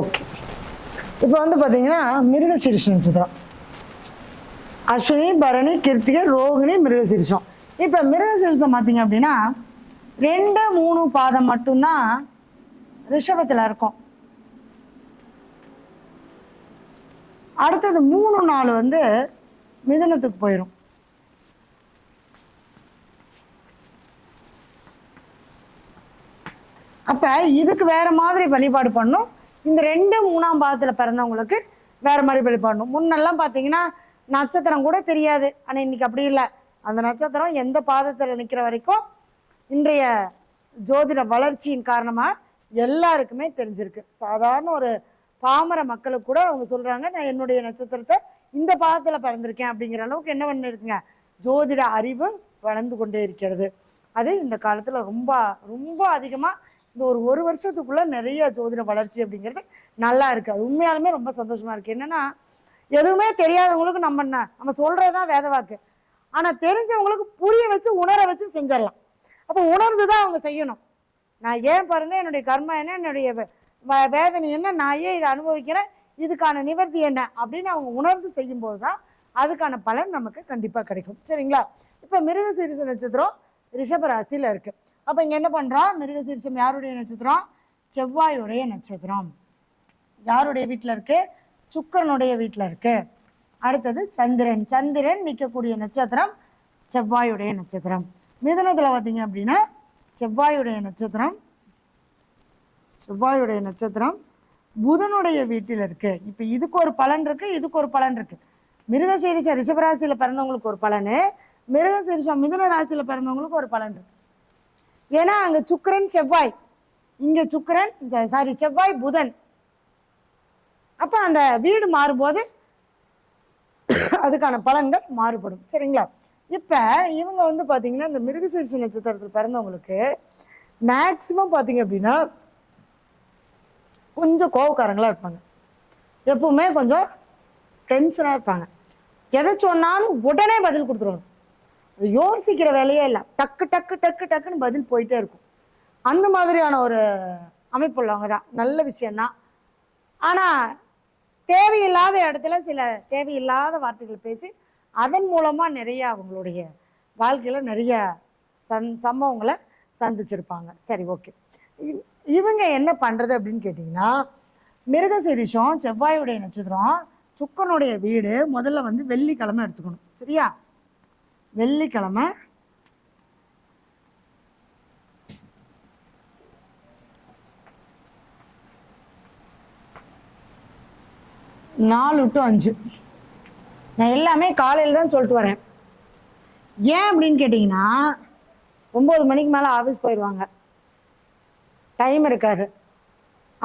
Okay இப்போ வந்து பார்த்தீங்கன்னா மிருகசீரிஷ நட்சத்திரம் அஸ்வினி பரணி கிருத்திகை ரோகிணி மிருகசீரிஷம் இப்போ மிருகசீரிஷம் பார்த்தீங்க அப்படின்னா ரெண்டு மூணு பாதம் மட்டும்தான் ரிஷபத்தில் இருக்கும். அடுத்தது மூணு நாள் வந்து மிதுனத்துக்கு போயிடும் அப்போ இதுக்கு வேறு மாதிரி வழிபாடு பண்ணும். இந்த ரெண்டு மூணாம் பாதத்தில் பிறந்தவங்களுக்கு வேற மாதிரி பண்ணணும் முன்னெல்லாம் பார்த்தீங்கன்னா நட்சத்திரம் கூட தெரியாது. ஆனால் இன்னைக்கு அப்படி இல்லை. அந்த நட்சத்திரம் எந்த பாதத்தில் நிற்கிற வரைக்கும் இன்றைய ஜோதிட வளர்ச்சியின் காரணமாக எல்லாருக்குமே தெரிஞ்சிருக்கு. சாதாரண ஒரு பாமர மக்களுக்கு கூட அவங்க சொல்கிறாங்க நான் என்னுடைய நட்சத்திரத்தை இந்த பாதத்தில் பிறந்திருக்கேன். அப்படிங்கிற அளவுக்கு என்ன பண்ணிருக்குங்க? ஜோதிட அறிவு வளர்ந்து கொண்டே இருக்கிறது. அது இந்த காலத்தில் ரொம்ப ரொம்ப அதிகமாக இந்த ஒரு ஒரு வருஷத்துக்குள்ள நிறைய ஜோதிட வளர்ச்சி அப்படிங்கிறது நல்லா இருக்கு. அது உண்மையாலுமே ரொம்ப சந்தோஷமா இருக்கு. என்னன்னா எதுவுமே தெரியாதவங்களுக்கு நம்ம என்ன- நம்ம சொல்றதுதான் வேத வாக்கு. ஆனா தெரிஞ்சவங்களுக்கு புரிய வச்சு உணர வச்சு செஞ்சிடலாம். அப்போ உணர்ந்து தான் அவங்க செய்யணும். நான் ஏன் பிறந்தேன் என்னுடைய கர்மம் என்ன என்னுடைய வே- வேதனை என்ன நான் ஏன் இதை அனுபவிக்கிறேன் இதுக்கான நிவர்த்தி என்ன அப்படின்னு அவங்க உணர்ந்து செய்யும்போது தான் அதுக்கான பலன் நமக்கு கண்டிப்பாக கிடைக்கும். சரிங்களா? இப்போ மிருகசீரிச நட்சத்திரம் ரிஷபராசியில் இருக்குது அப்போ இங்கே என்ன பண்ணுறோம் மிருகசீரிசம் யாருடைய நட்சத்திரம்? செவ்வாயுடைய நட்சத்திரம். யாருடைய வீட்டில் இருக்கு? சுக்கிரனுடைய வீட்டில் இருக்கு. அடுத்தது சந்திரன். சந்திரன் நிற்கக்கூடிய நட்சத்திரம் செவ்வாயுடைய நட்சத்திரம். மிதுனத்தில் பார்த்தீங்க அப்படின்னா செவ்வாயுடைய நட்சத்திரம் செவ்வாயுடைய நட்சத்திரம் புதனுடைய வீட்டில் இருக்கு. இப்போ இதுக்கு ஒரு பலன் இருக்கு இதுக்கு ஒரு பலன் இருக்கு. மிருகசீரிஷ ரிஷபராசியில் பிறந்தவங்களுக்கு ஒரு பலன் மிருகசீரிசம் மிதுன ராசியில் பிறந்தவங்களுக்கு ஒரு பலன் இருக்கு. ஏன்னா அங்க சுக்கிரன் செவ்வாய். இங்க சுக்கிரன் சாரி செவ்வாய் புதன். அப்ப அந்த வீடு மாறும்போது அதுக்கான பலன்கள் மாறுபடும். சரிங்களா? இப்ப இவங்க வந்து பாத்தீங்கன்னா இந்த மிருகசீரிஷ நட்சத்திரத்தில் பிறந்தவங்களுக்கு மேக்சிமம் பாத்தீங்க அப்படின்னா கொஞ்சம் கோவக்காரங்களா இருப்பாங்க. எப்பவுமே கொஞ்சம் டென்ஷனாக இருப்பாங்க. எதை சொன்னாலும் உடனே பதில் கொடுத்துருவாங்க. யோசிக்கிற வேலையே இல்லை. டக்கு டக்கு டக்கு டக்குன்னு பதில் போயிட்டே இருக்கும். அந்த மாதிரியான ஒரு அமைப்பு உள்ளவங்க தான். நல்ல விஷயந்தான் ஆனால் தேவையில்லாத இடத்துல சில தேவையில்லாத வார்த்தைகள் பேசி அதன் மூலமாக நிறைய அவங்களுடைய வாழ்க்கையில் நிறைய சந் சம்பவங்களை சந்திச்சிருப்பாங்க. சரி ஓகே. இவங்க என்ன பண்ணுறது அப்படின்னு கேட்டிங்கன்னா மிருகசீரிஷம் செவ்வாயுடைய நட்சத்திரம் சுக்கனுடைய வீடு முதல்ல வந்து வெள்ளிக்கிழமை எடுத்துக்கணும். சரியா? வெள்ளிக்கிழமை. நாலு டு அஞ்சு. நான் எல்லாமே காலையில் தான் சொல்லிட்டு வரேன். ஏன் அப்படின்னு கேட்டிங்கன்னா ஒம்பது மணிக்கு மேலே ஆஃபீஸ் போயிடுவாங்க டைம் இருக்காது.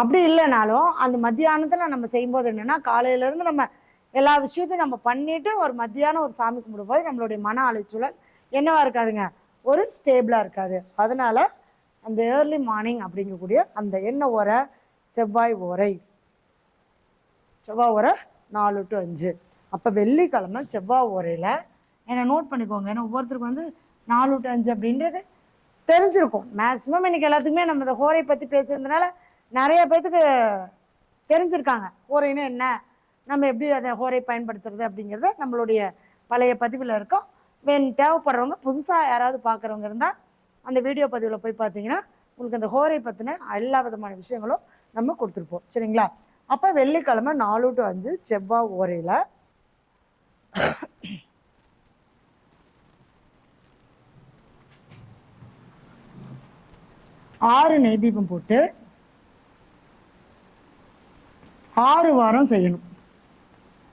அப்படி இல்லைனாலும் அந்த மத்தியானத்தில் நம்ம செய்யும்போது என்னென்னா காலையிலேருந்து நம்ம எல்லா விஷயத்தையும் நம்ம பண்ணிட்டு ஒரு மத்தியானம் ஒரு சாமி கும்பிடும்போது நம்மளுடைய மன அலைச்சூழல் என்னவா இருக்காதுங்க? ஒரு ஸ்டேபிளாக இருக்காது. அதனால அந்த ஏர்லி மார்னிங் அப்படிங்கக்கூடிய அந்த எண்ணெய் உரை செவ்வாய் உரை. செவ்வாய் உரை நாலு டு அஞ்சு. அப்போ வெள்ளிக்கிழமை செவ்வாய் உரையில் என்னை நோட் பண்ணிக்கோங்க. ஏன்னா ஒவ்வொருத்தருக்கு வந்து நாலு டு அஞ்சு அப்படின்றது தெரிஞ்சிருக்கும். மேக்ஸிமம் இன்னைக்கு எல்லாத்துக்குமே நம்ம இந்த ஹோரை பற்றி பேசுறதுனால நிறைய பேர்த்துக்கு தெரிஞ்சிருக்காங்க. ஹோரைன்னா என்ன? நம்ம எப்படி அதை ஹோரை பயன்படுத்துறது அப்படிங்கிறத நம்மளுடைய பழைய பதிவில் இருக்கோம். வேன் தேவைப்படுறவங்க புதுசாக யாராவது பார்க்குறவங்க இருந்தால் அந்த வீடியோ பதிவில் போய் பார்த்தீங்கன்னா உங்களுக்கு அந்த ஹோரை பற்றின எல்லா விதமான விஷயங்களும் நம்ம கொடுத்துருப்போம். சரிங்களா? அப்போ வெள்ளிக்கிழமை நாலு டு அஞ்சு செவ்வாய் ஓரையில் ஆறு நெய் தீபம் போட்டு ஆறு வாரம் செய்யணும்.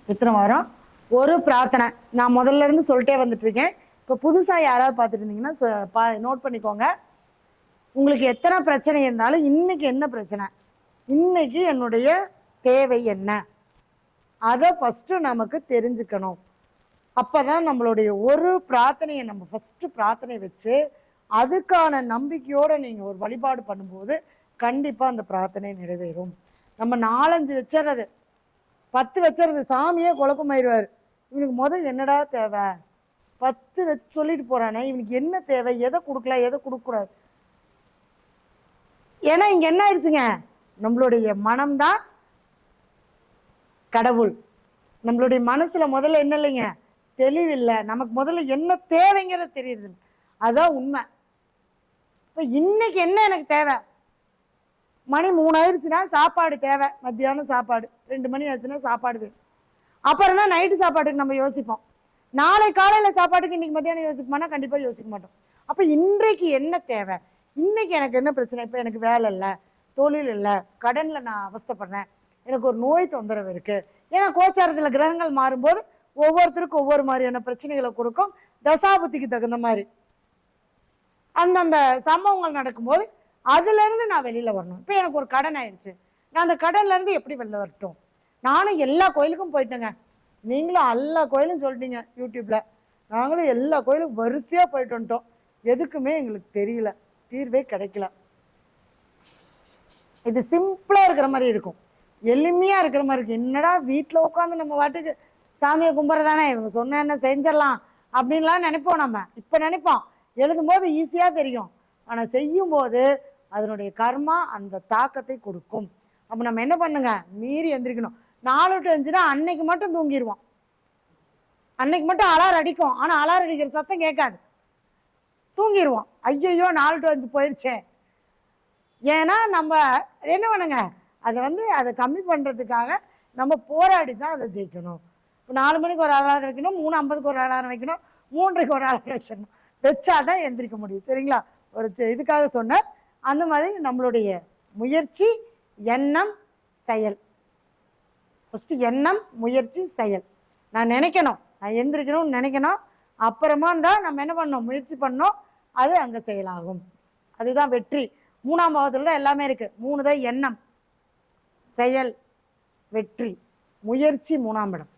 எத்தனை வாரம் ஒரு பிரார்த்தனை. நான் முதல்ல இருந்து சொல்லிட்டே வந்துட்டு இருக்கேன் இப்போ புதுசாக யாராவது பார்த்துருந்தீங்கன்னா சொ- பா நோட் பண்ணிக்கோங்க. உங்களுக்கு எத்தனை பிரச்சனை இருந்தாலும் இன்னைக்கு என்ன பிரச்சனை? இன்னைக்கு என்னுடைய தேவை என்ன? அதை ஃபஸ்ட்டு நமக்கு தெரிஞ்சுக்கணும். அப்போ தான் நம்மளுடைய ஒரு பிரார்த்தனையை நம்ம ஃபஸ்ட்டு பிரார்த்தனை வச்சு அதுக்கான நம்பிக்கையோடு நீங்கள் ஒரு வழிபாடு பண்ணும்போது கண்டிப்பாக அந்த பிரார்த்தனை நிறைவேறும். நம்ம நாலஞ்சு வச்சிடுறது பத்து வச்சிடுறது சாமியே குழப்பமாயிருவார் இவனுக்கு முதல் என்னடா தேவை? பத்து வச்சு சொல்லிட்டு போகிறானே இவனுக்கு என்ன தேவை? எதை கொடுக்கலாம் எதை கொடுக்கக்கூடாது? ஏன்னா இங்கே என்ன ஆயிடுச்சுங்க? நம்மளுடைய மனம்தான் கடவுள். நம்மளுடைய மனசில் முதல்ல என்ன இல்லைங்க? தெளிவில்லை. நமக்கு முதல்ல என்ன தேவைங்கிறது தெரியுது அதுதான் உண்மை. இப்போ இன்னைக்கு என்ன எனக்கு தேவை? மணி மூணு ஆயிடுச்சுன்னா சாப்பாடு தேவை. மத்தியானம் சாப்பாடு. ரெண்டு மணி ஆச்சுன்னா சாப்பாடு வேணும். அப்புறம் தான் நைட்டு சாப்பாட்டுக்கு நம்ம யோசிப்போம். நாளை காலையில் சாப்பாட்டுக்கு இன்றைக்கி மத்தியானம் யோசிப்போம்னா கண்டிப்பாக யோசிக்க மாட்டோம். அப்போ இன்றைக்கு என்ன தேவை? இன்றைக்கி எனக்கு என்ன பிரச்சனை? இப்போ எனக்கு வேலை இல்லை தொழில் இல்லை கடனில் நான் அவஸ்தப்படுறேன். எனக்கு ஒரு நோய் தொந்தரவு இருக்குது ஏன்னா கோச்சாரத்தில் கிரகங்கள் மாறும்போது ஒவ்வொருத்தருக்கும் ஒவ்வொரு மாதிரியான பிரச்சனைகளை கொடுக்கும். தசாபுத்திக்கு தகுந்த மாதிரி. அந்தந்த சம்பவங்கள் நடக்கும்போது அதுலேருந்து நான் வெளியில் வரணும். இப்போ எனக்கு ஒரு கடன் ஆயிடுச்சு. நான் அந்த கடன்லேருந்து எப்படி வெளில வரட்டும்? நானும் எல்லா கோயிலுக்கும் போயிட்டேங்க. நீங்களும் எல்லா கோயிலும் சொல்லிட்டீங்க யூடியூப்பில் நாங்களும் எல்லா கோயிலுக்கும் வரிசையாக போயிட்டு வந்துட்டோம். எதுக்குமே எங்களுக்கு தெரியல. தீர்வே கிடைக்கல. இது சிம்பிளாக இருக்கிற மாதிரி இருக்கும். எளிமையாக இருக்கிற மாதிரி இருக்கும். என்னடா வீட்டில் உட்காந்து நம்ம வாட்டுக்கு சாமியை கும்பிட்றதானே? இவங்க சொன்ன என்ன செஞ்சிடலாம் அப்படின்லாம் நினைப்போம் நம்ம. இப்போ நினைப்போம். எழுதும்போது ஈஸியாக தெரியும். ஆனால் செய்யும்போது அதனுடைய கர்மா அந்த தாக்கத்தை கொடுக்கும். அப்போ நம்ம என்ன பண்ணுங்க? மீறி எந்திரிக்கணும். நாலு டு அஞ்சுனா அன்னைக்கு மட்டும் தூங்கிடுவோம் அன்னைக்கு மட்டும் அலார் அடிக்கும். ஆனால் அலார் அடிக்கிற சத்தம் கேட்காது. தூங்கிடுவோம் ஐயையோ நாலு டு அஞ்சு போயிடுச்சே ஏன்னா நம்ம என்ன பண்ணுங்க? அதை வந்து அதை கம்மி பண்ணுறதுக்காக நம்ம போராடி தான் அதை ஜெயிக்கணும். இப்போ நாலு மணிக்கு ஒரு அலாரம் வைக்கணும் மூணு ஐம்பதுக்கு ஒரு அலாரம் வைக்கணும் மூன்றைக்கு ஒரு அலாரம் வச்சிடணும். வச்சா தான் எந்திரிக்க முடியும். சரிங்களா? ஒரு இதுக்காக சொன்னேன் அந்த மாதிரி நம்மளுடைய முயற்சி எண்ணம் செயல். ஃபஸ்ட்டு எண்ணம் முயற்சி செயல். நான் நினைக்கணும். நான் எந்திரிக்கணும்னு நினைக்கணும். அப்புறமா தான் நம்ம என்ன பண்ணணும்? முயற்சி பண்ணோம். அது அங்கே செயலாகும். அதுதான் வெற்றி. மூணாம் பாவத்தில் தான் எல்லாமே இருக்குது மூணு தான் எண்ணம். செயல் வெற்றி முயற்சி மூணாம் இடம்.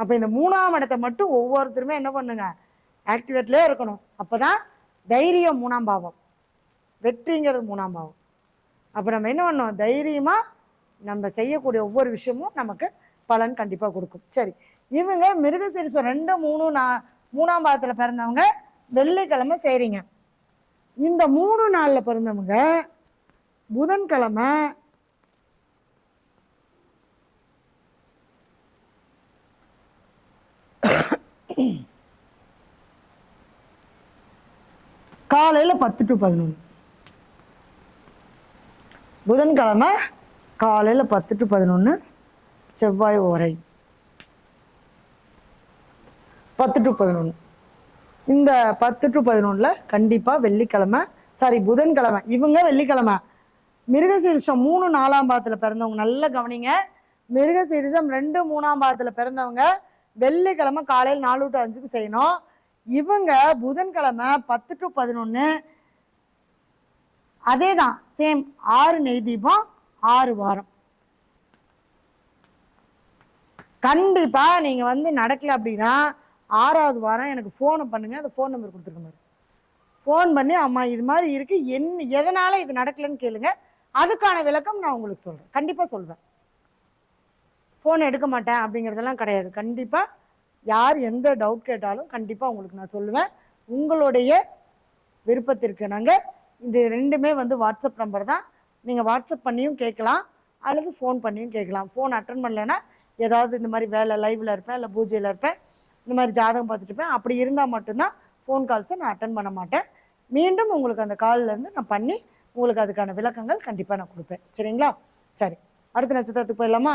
அப்போ இந்த மூணாம் இடத்தை மட்டும் ஒவ்வொருத்தருமே என்ன பண்ணுங்க? ஆக்டிவேட்லேயே இருக்கணும். அப்போ தான் தைரியம் மூணாம் பாவம். வெற்றிங்கிறது மூணாம் பாவம். அப்போ நம்ம என்ன பண்ணோம் தைரியமாக நம்ம செய்யக்கூடிய ஒவ்வொரு விஷயமும் நமக்கு பலன் கண்டிப்பாக கொடுக்கும். சரி இவங்க மிருகசீரிசம் ரெண்டு மூணு நா மூணாம் பாவத்தில் பிறந்தவங்க வெள்ளிக்கிழமை செய்கிறீங்க இந்த மூணு நாளில் பிறந்தவங்க புதன்கிழமை காலையில் பத்து டு பதினொன்று புதன்கிழமை காலையில் பத்து டு பதினொன்று செவ்வாய் ஓரை. பத்து டு பதினொன்று இந்த பத்து டு பதினொன்றில் கண்டிப்பாக வெள்ளிக்கிழமை சாரி புதன்கிழமை இவங்க வெள்ளிக்கிழமை. மிருகசீரிஷம் மூணு நாலாம் பாதத்தில் பிறந்தவங்க நல்லா கவனிங்க. மிருகசீரிஷம் ரெண்டு மூணாம் பாதத்தில் பிறந்தவங்க வெள்ளிக்கிழமை காலையில் நாலு டு அஞ்சுக்கு செய்யணும். இவங்க புதன்கிழமை பத்து டு பதினொன்று அதே தான் சேம் ஆறு நெய் தீபம் ஆறு வாரம். கண்டிப்பாக நீங்கள் வந்து நடக்கல அப்படின்னா ஆறாவது வாரம் எனக்கு ஃபோனை பண்ணுங்கள் அந்த ஃபோன் நம்பர் கொடுத்துருக்க மாதிரி. ஃபோன் பண்ணி அம்மா இது மாதிரி இருக்குது என்ன எதனால் இது நடக்கலைன்னு கேளுங்க. அதுக்கான விளக்கம் நான் உங்களுக்கு சொல்கிறேன் கண்டிப்பாக சொல்வேன் ஃபோன் எடுக்க மாட்டேன் அப்படிங்கிறதெல்லாம் கிடையாது. கண்டிப்பாக யார் எந்த டவுட் கேட்டாலும் கண்டிப்பாக உங்களுக்கு நான் சொல்லுவேன். உங்களுடைய விருப்பத்திற்கு நாங்கள் இது ரெண்டுமே வந்து வாட்ஸ்அப் நம்பர் தான். நீங்கள் வாட்ஸ்அப் பண்ணியும் கேட்கலாம் அல்லது ஃபோன் பண்ணியும் கேட்கலாம் ஃபோன் அட்டன் பண்ணலைன்னா ஏதாவது இந்த மாதிரி வேலை லைவில் இருப்பேன் இல்லை பூஜையில் இருப்பேன் இந்த மாதிரி ஜாதகம் பார்த்துட்டு இருப்பேன். அப்படி இருந்தால் மட்டும்தான் ஃபோன் கால்ஸை நான் அட்டன் பண்ண மாட்டேன். மீண்டும் உங்களுக்கு அந்த கால்லேருந்து இருந்து நான் பண்ணி உங்களுக்கு அதுக்கான விளக்கங்கள் கண்டிப்பாக நான் கொடுப்பேன். சரிங்களா? சரி. அடுத்த நட்சத்திரத்துக்கு போயிடலாமா?